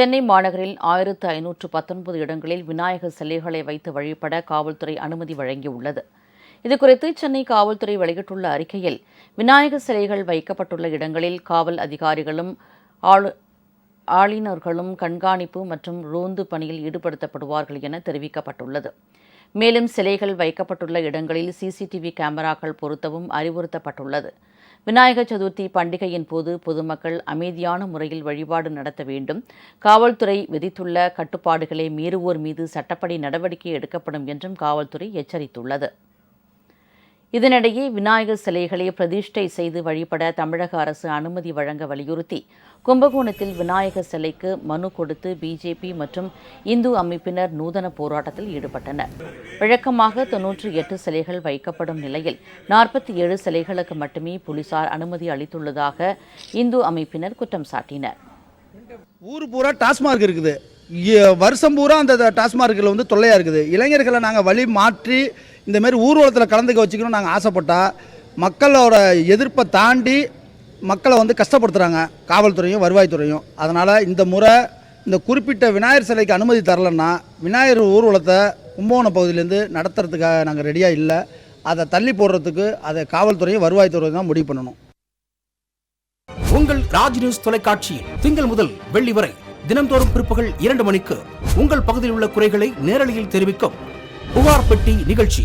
சென்னை மாநகரில் ஆயிரத்து ஐநூற்று பத்தொன்பது இடங்களில் விநாயகர் சிலைகளை வைத்து வழிபட காவல்துறை அனுமதி வழங்கியுள்ளது. இதுகுறித்து சென்னை காவல்துறை வெளியிட்டுள்ள அறிக்கையில் விநாயகர் சிலைகள் வைக்கப்பட்டுள்ள இடங்களில் காவல் அதிகாரிகளும் ஆளு ஆளுநர்களும் கண்காணிப்பு மற்றும் ரோந்து பணியில் ஈடுபடுத்தப்படுவார்கள் என தெரிவிக்கப்பட்டுள்ளது. மேலும் சிலைகள் வைக்கப்பட்டுள்ள இடங்களில் சிசிடிவி கேமராக்கள் பொருத்தவும் அறிவுறுத்தப்பட்டுள்ளது. விநாயகர் சதுர்த்தி பண்டிகையின் போது பொதுமக்கள் அமைதியான முறையில் வழிபாடு நடத்த வேண்டும். காவல்துறை விதித்துள்ள கட்டுப்பாடுகளை மீறுவோர் மீது சட்டப்படி நடவடிக்கை எடுக்கப்படும் என்றும் காவல்துறை எச்சரித்துள்ளது. இதனிடையே விநாயகர் சிலைகளை பிரதிஷ்டை செய்து வழிபட தமிழக அரசு அனுமதி வழங்க வலியுறுத்தி கும்பகோணத்தில் விநாயகர் சிலைக்கு மனு கொடுத்து பிஜேபி மற்றும் இந்து அமைப்பினர் நூதன போராட்டத்தில் ஈடுபட்டனர். வழக்கமாக தொன்னூற்றி எட்டு சிலைகள் வைக்கப்படும் நிலையில் நாற்பத்தி ஏழு சிலைகளுக்கு மட்டுமே போலீசார் அனுமதி அளித்துள்ளதாக இந்து அமைப்பினர் குற்றம் சாட்டினர். ஊர் பூரா டாஸ்மார்க் இருக்குது. வருஷம் பூரா அந்த டாஸ்மார்க்கில் வந்து தொல்லையாக இருக்குது. இளைஞர்களை நாங்கள் வழி மாற்றி இந்த மாதிரி ஊர்வலத்தில் கலந்துக்க வச்சுக்கணும் நாங்கள் ஆசைப்பட்டா மக்களோட எதிர்ப்பை தாண்டி மக்களை வந்து கஷ்டப்படுத்துகிறாங்க காவல்துறையும் வருவாய்த்துறையும். அதனால் இந்த முறை இந்த குறிப்பிட்ட விநாயகர் சிலைக்கு அனுமதி தரலன்னா விநாயகர் ஊர்வலத்தை கும்பகோணம் பகுதியிலேருந்து நடத்துறதுக்காக நாங்கள் ரெடியாக இல்லை. அதை தள்ளி போடுறதுக்கு அதை காவல்துறையும் வருவாய்த்துறையும் தான் முடிவு பண்ணணும். உங்கள் ராஜ் நியூஸ் தொலைக்காட்சியில் திங்கள் முதல் வெள்ளி வரை தினம்தோறும் பிற்பகல் இரண்டு மணிக்கு உங்கள் பகுதியில் உள்ள குறைகளை நேரலையில் தெரிவிக்கும் புகார் பெட்டி நிகழ்ச்சி.